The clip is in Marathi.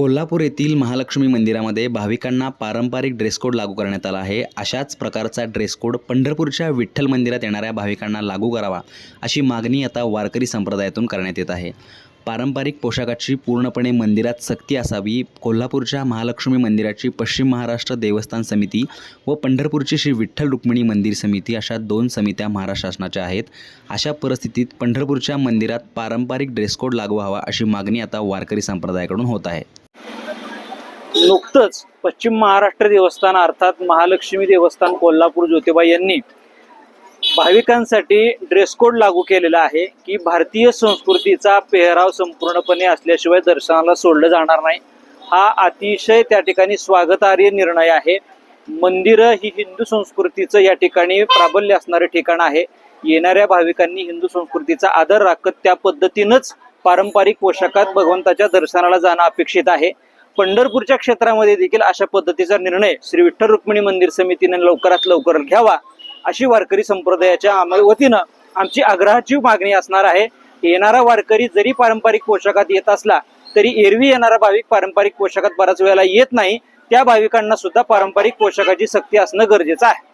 कोल्हापूर येथील महालक्ष्मी मंदिरामध्ये भाविकांना पारंपरिक ड्रेस कोड लागू करण्यात आला आहे. अशाच प्रकारचा ड्रेस कोड पंढरपूरच्या विठ्ठल मंदिरात येणाऱ्या भाविकांना लागू करावा अशी मागणी आता वारकरी संप्रदायातून करण्यात येत आहे. पारंपरिक पोशाखाची पूर्णपणे मंदिरात सक्ती असावी कोल्हापूरच्या महालक्ष्मी मंदिराची पश्चिम महाराष्ट्र देवस्थान समिती व पंढरपूरची श्री विठ्ठल रुक्मिणी मंदिर समिती अशा दोन समित्या महाराष्ट्र शासनाच्या आहेत. अशा परिस्थितीत पंढरपूरच्या मंदिरात पारंपरिक ड्रेस कोड लागू व्हावा अशी मागणी आता वारकरी संप्रदायाकडून होत आहे. नुकतंच पश्चिम महाराष्ट्र देवस्थान अर्थात महालक्ष्मी देवस्थान कोल्हापूर ज्योतिबा यांनी भाविकांसाठी ड्रेस कोड लागू केलेला आहे की भारतीय संस्कृतीचा पेहराव संपूर्णपणे असल्याशिवाय दर्शनाला सोडलं जाणार नाही. हा अतिशय त्या ठिकाणी स्वागतार्य निर्णय आहे. मंदिरं ही हिंदू संस्कृतीचं या ठिकाणी प्राबल्य असणारं ठिकाण आहे. येणाऱ्या भाविकांनी हिंदू संस्कृतीचा आदर राखत त्या पद्धतीनंच पारंपरिक पोशाखात भगवंताच्या दर्शनाला जाणं अपेक्षित आहे. पंढरपूरच्या क्षेत्रामध्ये देखील अशा पद्धतीचा निर्णय श्री विठ्ठल रुक्मिणी मंदिर समितीने लवकरात लवकर घ्यावा अशी वारकरी संप्रदायाच्या वतीनं आमची आग्रहाची मागणी असणार आहे. येणारा वारकरी जरी पारंपरिक पोशाखात येत असला तरी एरवी येणारा भाविक पारंपरिक पोशाखात बऱ्याच वेळेला येत नाही. त्या भाविकांना सुद्धा पारंपरिक पोशाखाची सक्ती असणं गरजेचं आहे.